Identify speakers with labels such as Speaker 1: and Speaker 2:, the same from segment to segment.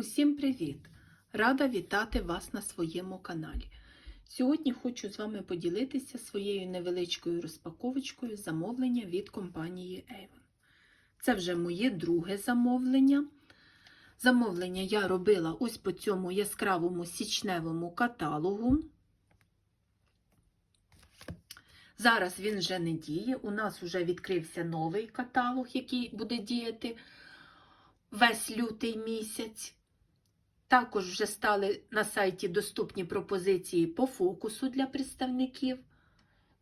Speaker 1: Усім привіт! Рада вітати вас на своєму каналі. Сьогодні хочу з вами поділитися своєю невеличкою розпаковочкою замовлення від компанії Avon. Це вже моє друге замовлення. Замовлення я робила ось по цьому яскравому січневому каталогу. Зараз він вже не діє. У нас вже відкрився новий каталог, який буде діяти весь лютий місяць. Також вже стали на сайті доступні пропозиції по фокусу для представників.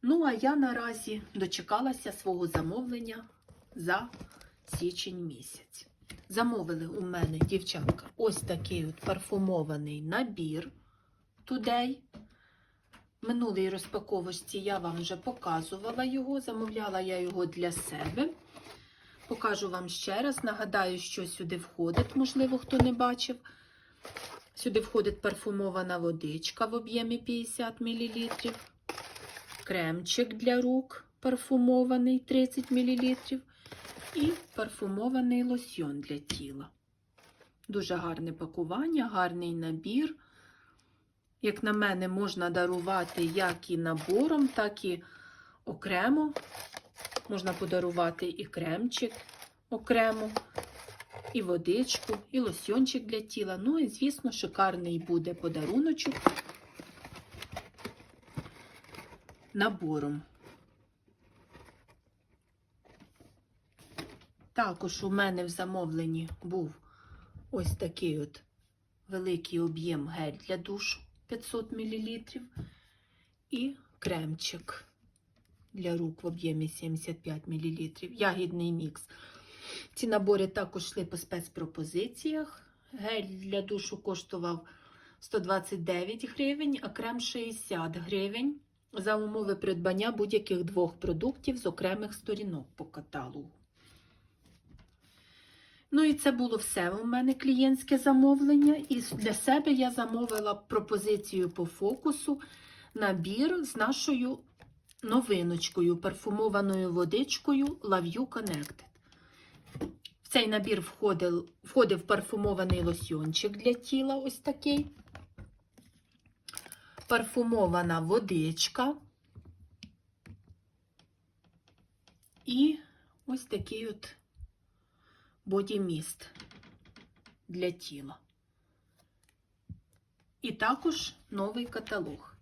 Speaker 1: Ну, а я наразі дочекалася свого замовлення за січень місяць. Замовили у мене, дівчатка, ось такий от парфумований набір Today. В минулій розпаковочці я вам вже показувала його, замовляла я його для себе. Покажу вам ще раз. Нагадаю, що сюди входить, можливо, хто не бачив. Сюди входить парфумована водичка в об'ємі 50 мл, кремчик для рук парфумований 30 мл і парфумований лосьйон для тіла. Дуже гарне пакування, гарний набір. Як на мене, можна дарувати як і набором, так і окремо. Можна подарувати і кремчик окремо, і водичку, і лосьончик для тіла. Ну і, звісно, шикарний буде подаруночок набором. Також у мене в замовленні був ось такий от великий об'єм гель для душу 500 мл і кремчик для рук в об'ємі 75 мл. Ягідний мікс. Ці набори також йшли по спецпропозиціях. Гель для душу коштував 129 гривень, а крем 60 гривень за умови придбання будь-яких двох продуктів з окремих сторінок по каталогу. Ну і це було все у мене клієнтське замовлення. І для себе я замовила пропозицію по фокусу набір з нашою новиночкою, парфумованою водичкою Love You Connected. Цей набір входив, входив парфумований лосьончик для тіла, ось такий. Парфумована водичка. І ось такий от бодіміст для тіла. І також новий каталог.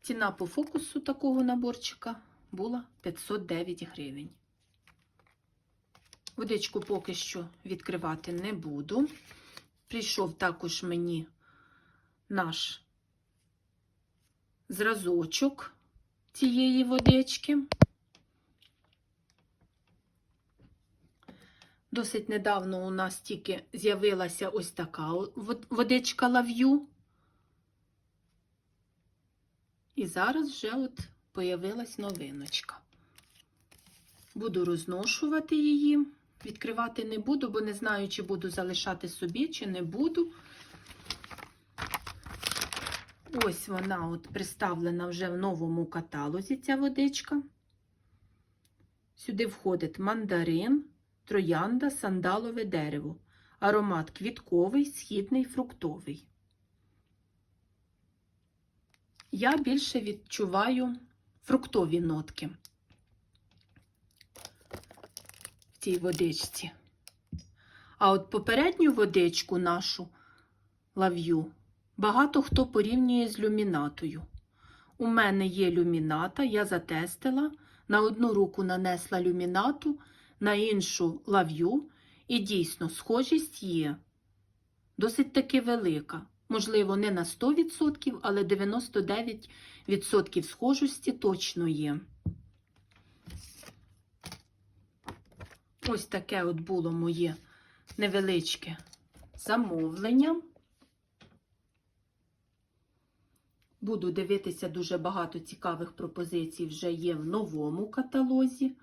Speaker 1: Ціна по фокусу такого наборчика була 509 гривень. Водичку поки що відкривати не буду. Прийшов також мені наш зразочок цієї водички. Досить недавно у нас тільки з'явилася ось така водичка лав'ю. І зараз вже от появилась новиночка. Буду розношувати її. Відкривати не буду, бо не знаю, чи буду залишати собі, чи не буду. Ось вона от представлена вже в новому каталозі, ця водичка. Сюди входить мандарин, троянда, сандалове дерево. Аромат квітковий, східний, фруктовий. Я більше відчуваю фруктові нотки. Цій водичці. А от попередню водичку нашу лав'ю багато хто порівнює з люмінатою. У мене є люміната, я затестила, на одну руку нанесла люмінату, на іншу лав'ю, і дійсно схожість є досить таки велика. Можливо, не на 100%, але 99% схожості точно є. Ось таке от було моє невеличке замовлення. Буду дивитися дуже багато цікавих пропозицій вже є в новому каталозі.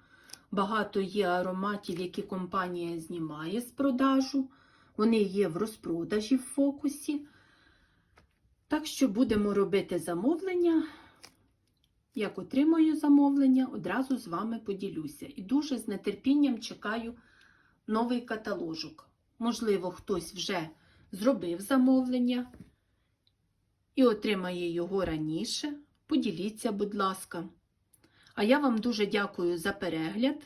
Speaker 1: Багато є ароматів, які компанія знімає з продажу. Вони є в розпродажі в фокусі. Так що будемо робити замовлення. Як отримую замовлення, одразу з вами поділюся. І дуже з нетерпінням чекаю новий каталожок. Можливо, хтось вже зробив замовлення і отримає його раніше, поділіться, будь ласка. А я вам дуже дякую за перегляд.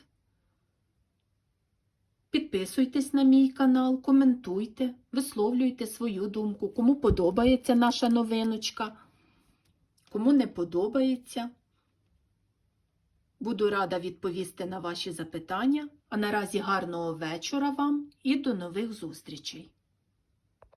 Speaker 1: Підписуйтесь на мій канал, коментуйте, висловлюйте свою думку, кому подобається наша новиночка, кому не подобається. Буду рада відповісти на ваші запитання. А наразі гарного вечора вам і до нових зустрічей!